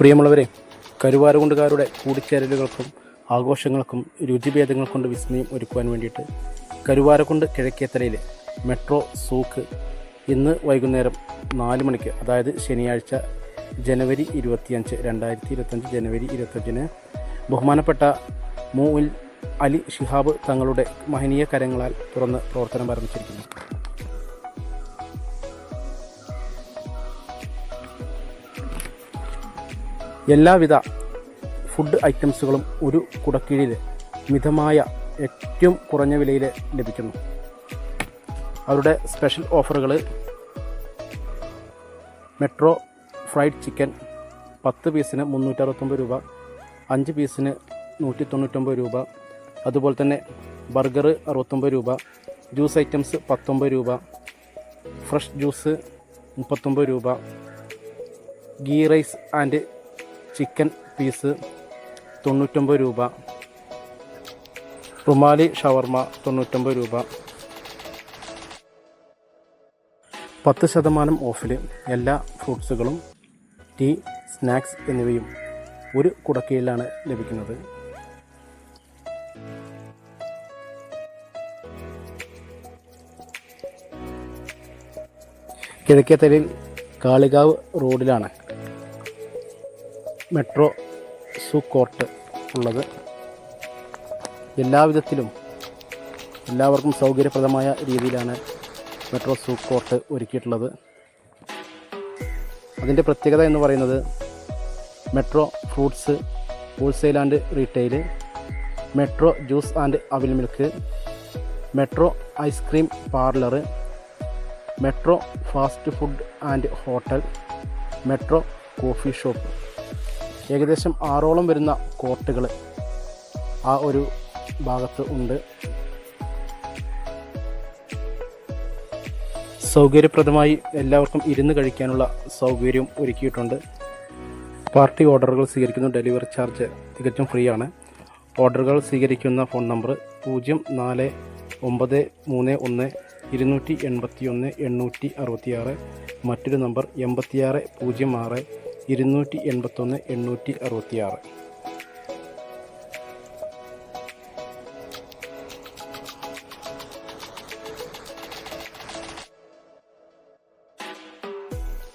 പ്രിയമുള്ളവരെ കരുവാരകുണ്ടുകാരുടെ കൂടിച്ചേരലുകൾക്കും ആഘോഷങ്ങൾക്കും രുചിഭേദങ്ങൾ കൊണ്ട് വിസ്മയം ഒരുക്കുവാൻ വേണ്ടിയിട്ട് കരുവാരക്കുണ്ട് കിഴക്കേത്തലയിലെ മെട്രോ സൂക്ക് ഇന്ന് വൈകുന്നേരം നാല് മണിക്ക് അതായത് ശനിയാഴ്ച ജനുവരി ഇരുപത്തിയഞ്ച് രണ്ടായിരത്തി ഇരുപത്തഞ്ച് ജനുവരി ഇരുപത്തഞ്ചിന് ബഹുമാനപ്പെട്ട മൂവിൽ അലി ഷിഹാബ് തങ്ങളുടെ മഹനീയ കരങ്ങളാൽ തുറന്ന് പ്രവർത്തനം ആരംഭിച്ചിരിക്കുന്നു. എല്ലാവിധ ഫുഡ് ഐറ്റംസുകളും ഒരു കുടക്കീഴിൽ മിതമായ ഏറ്റവും കുറഞ്ഞ വിലയിൽ ലഭിക്കുന്നു. അവരുടെ സ്പെഷ്യൽ ഓഫറുകൾ മെട്രോ ഫ്രൈഡ് ചിക്കൻ പത്ത് പീസിന് മുന്നൂറ്ററുപത്തൊമ്പത് രൂപ അഞ്ച് പീസിന് നൂറ്റി തൊണ്ണൂറ്റൊമ്പത് രൂപ അതുപോലെ തന്നെ ബർഗർ അറുപത്തൊമ്പത് രൂപ ജ്യൂസ് ഐറ്റംസ് പത്തൊമ്പത് രൂപ ഫ്രഷ് ജ്യൂസ് മുപ്പത്തൊമ്പത് രൂപ ghee rice and chicken piece തൊണ്ണൂറ്റൊമ്പത് രൂപ. റുമാലി ഷവർമ തൊണ്ണൂറ്റൊമ്പത് രൂപ. പത്ത് ശതമാനം ഓഫിൽ എല്ലാ ഫ്രൂട്ട്സുകളും ടീ സ്നാക്സ് എന്നിവയും ഒരു കുടക്കീഴിലാണ് ലഭിക്കുന്നത്. കിഴക്കേത്തലയിൽ കാളികാവ് റോഡിലാണ് മെട്രോ സൂ കോർട്ട് ഉള്ളത്. എല്ലാവിധത്തിലും എല്ലാവർക്കും സൗകര്യപ്രദമായ രീതിയിലാണ് മെട്രോ സൂ കോർട്ട് ഒരുക്കിയിട്ടുള്ളത്. അതിന്റെ പ്രത്യേകത എന്ന് പറയുന്നത് metro fruits wholesale and retail metro juice and avil milk metro ice cream parlour metro fast food and hotel metro coffee shop. ഏകദേശം ആറോളം വരുന്ന കോർട്ടുകൾ ആ ഒരു ഭാഗത്ത് ഉണ്ട്. സൗകര്യപ്രദമായി എല്ലാവർക്കും ഇരുന്ന് കഴിക്കാനുള്ള സൗകര്യം ഒരുക്കിയിട്ടുണ്ട്. പാർട്ടി ഓർഡറുകൾ സ്വീകരിക്കുന്ന. ഡെലിവറി ചാർജ് തികച്ചും ഫ്രീ ആണ് ഓർഡറുകൾ സ്വീകരിക്കുന്ന ഫോൺ നമ്പർ പൂജ്യം നാല് ഒമ്പത് മൂന്ന് ഒന്ന് ഇരുന്നൂറ്റി എൺപത്തി ഒന്ന് എണ്ണൂറ്റി അറുപത്തിയാറ്. മറ്റൊരു നമ്പർ എൺപത്തിയാറ് പൂജ്യം ആറ് ഇരുന്നൂറ്റി എൺപത്തൊന്ന് എണ്ണൂറ്റി അറുപത്തിയാറ്.